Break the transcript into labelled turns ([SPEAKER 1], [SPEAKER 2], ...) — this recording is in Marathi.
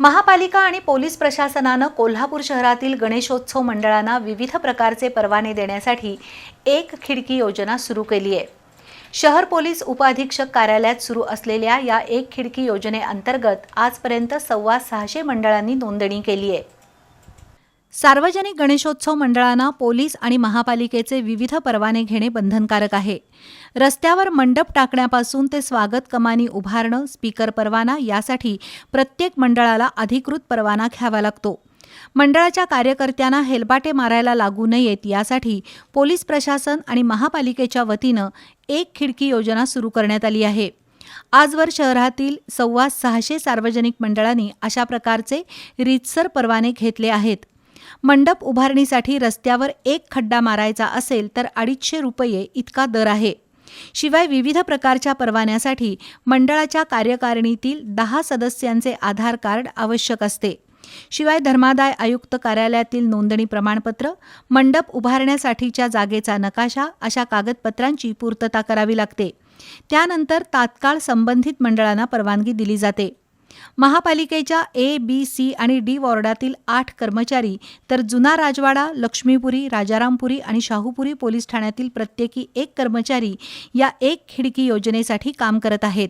[SPEAKER 1] महापालिका आणि पोलीस प्रशासनानं कोल्हापूर शहरातील गणेशोत्सव मंडळांना विविध प्रकारचे परवाने देण्यासाठी एक खिडकी योजना सुरू केली आहे. शहर पोलीस उपअधीक्षक कार्यालयात सुरू असलेल्या या एक खिडकी योजनेअंतर्गत आजपर्यंत सव्वा सहाशे मंडळांनी नोंदणी केली आहे. सार्वजनिक गणेशोत्सव मंडळांना पोलीस आणि महापालिकेचे विविध परवाने घेणे बंधनकारक आहे. रस्त्यावर मंडप टाकण्यापासून ते स्वागत कमानी उभारणं स्पीकर परवाना यासाठी प्रत्येक मंडळाला अधिकृत परवाना घ्यावा लागतो. मंडळाच्या कार्यकर्त्यांना हेलबाटे मारायला लागू नयेत यासाठी पोलीस प्रशासन आणि महापालिकेच्या वतीनं एक खिडकी योजना सुरू करण्यात आली आहे. आजवर शहरातील सव्वा सहाशे सार्वजनिक मंडळांनी अशा प्रकारचे रीतसर परवाने घेतले आहेत. मंडप उभारणीसाठी रस्त्यावर एक खड्डा मारायचा असेल तर अडीचशे रुपये इतका दर आहे. शिवाय विविध प्रकारच्या परवान्यासाठी मंडळाच्या कार्यकारिणीतील दहा सदस्यांचे आधार कार्ड आवश्यक असते. शिवाय धर्मादाय आयुक्त कार्यालयातील नोंदणी प्रमाणपत्र मंडप उभारण्यासाठीच्या जागेचा नकाशा अशा कागदपत्रांची पूर्तता करावी लागते. त्यानंतर तात्काळ संबंधित मंडळांना परवानगी दिली जाते. महापालिकेच्या ए बी सी आणि डी वॉर्डातील आठ कर्मचारी तर जुना राजवाडा लक्ष्मीपुरी राजारामपुरी आणि शाहूपुरी पोलीस ठाण्यातील प्रत्येकी एक कर्मचारी या एक खिडकी योजनेसाठी काम करत आहेत.